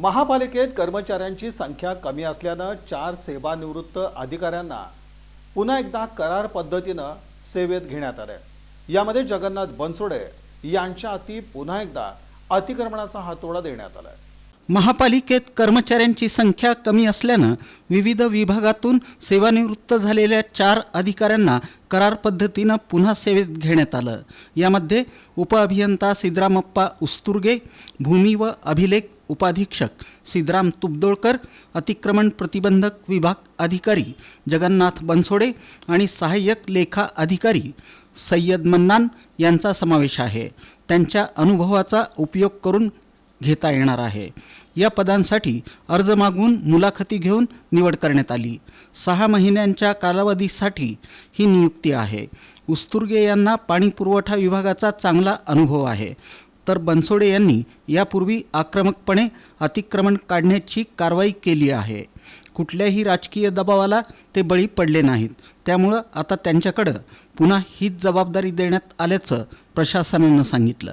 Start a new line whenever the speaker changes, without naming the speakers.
महापालिकेत कर्मचाऱ्यांची संख्या कमी असल्यानं चार सेवानिवृत्त अधिकाऱ्यांना पुन्हा एकदा करार पद्धतीनं सेवेत घेण्यात आलं. यामध्ये जगन्नाथ बनसोडे यांच्या अती पुन्हा एकदा अतिक्रमणाचा हातोडा देण्यात आला
महापालिकेत कर्मचाऱ्यांची संख्या कमी असल्यानं विविध विभागातून सेवानिवृत्त झालेल्या चार अधिकाऱ्यांना करार पद्धतीनं पुन्हा सेवेत घेण्यात आलं. यामध्ये उपअभियंता सिद्रामप्पा उस्तुर्गे भूमी व अभिलेख उपाधीक्षक सिद्धराम तुबदोळकर अतिक्रमण प्रतिबंधक विभाग अधिकारी जगन्नाथ बनसोडे आणि सहाय्यक लेखा अधिकारी सय्यद मन्नान यांचा समावेश आहे. त्यांच्या अनुभवाचा उपयोग करून घेता येणार आहे. या पदांसाठी अर्ज मागवून मुलाखती घेऊन निवड करण्यात आली. सहा महिन्यांच्या कालावधीसाठी ही नियुक्ती आहे. उस्तुर्गे यांना पाणी पुरवठा विभागाचा चांगला अनुभव आहे. तर बनसोडे यांनी यापूर्वी आक्रमकपणे अतिक्रमण काढण्याची कारवाई केली आहे. कुठल्याही राजकीय दबावाला ते बळी पडले नाहीत. त्यामुळं आता त्यांच्याकडं पुन्हा हीच जबाबदारी देण्यात आल्याचं प्रशासनानं सांगितलं.